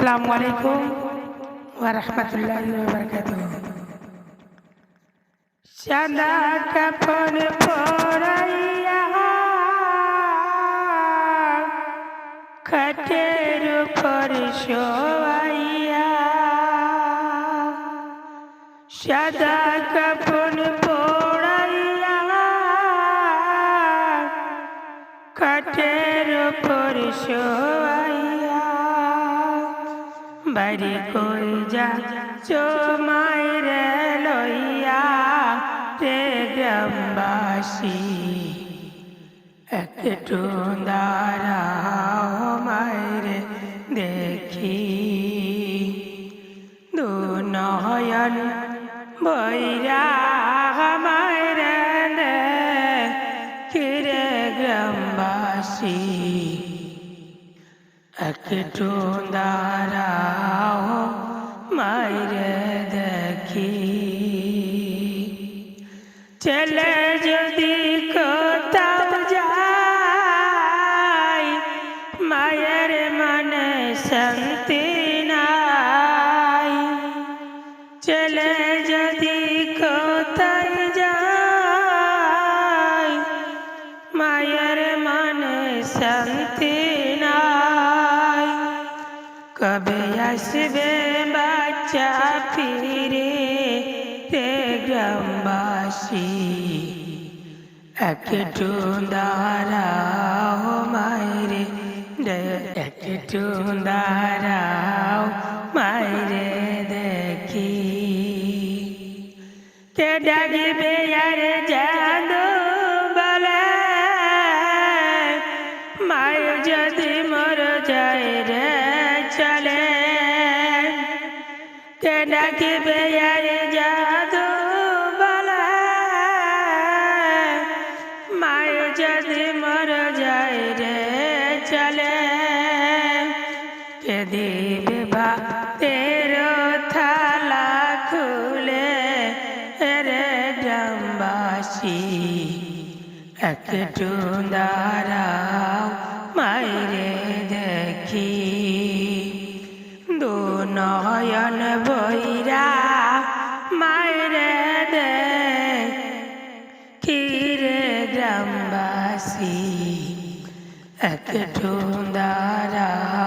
আসসালামু আলাইকুম ওয়া রাহমাতুল্লাহি ওয়া বারাকাতুহু। সাদা কাপড় পরাইয়া খাটের উপর শোয়াইয়া। সাদা কাপড় পরাইয়া কাঠের উপর শোয়াইয়া। বাড়ি কই যা চোমাইরে লইয়া? রে গ্রামবাসী একটু দাঁড়াও। একটু দাঁড়াও মাইরে দেখি ছেলে যদি কোথাও যায় মায়ের মনে শান্তি নাই ছেলে যদি কোথায় যায় মায়ের মনে শান্তি কবে আসবে বাচ্চা ফিরে রে গ্রামবাসী? একটু দাঁড়াও মায়েরে একটু দাঁড়াও মায়েরে দেখি। কে ডাকবে আর জাদু কে ডাকবে আর জাদু বলে। মায় যদি মর যায় রে চলে। কে দেবে বা তেরো থালা খুলে? রে গ্রামবাসী, একটু দাঁড়াও মাইরে। নয়ন বৈরা মায়রে দে কিরে গ্রামবাসী একটু মাইরে